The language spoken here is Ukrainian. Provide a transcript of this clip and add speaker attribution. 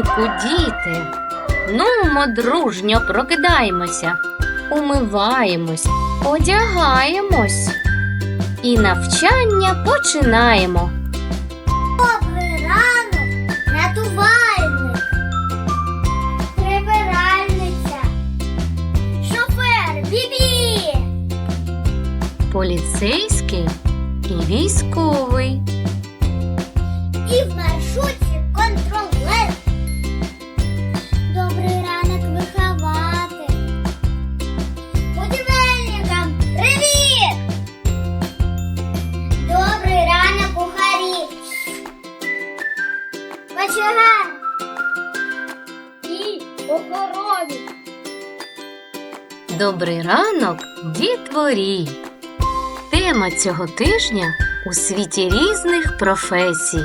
Speaker 1: ранку, діти. Нумо, дружньо прокидаємося, умиваємось, одягаємось і навчання починаємо.
Speaker 2: Добрий ранок, рятувальник, прибиральниця, шофер, бібі,
Speaker 1: Поліцейський і військовий.
Speaker 2: Кочегар. І охороні.
Speaker 1: Добрий ранок, дітворі! Тема цього тижня у світі різних професій.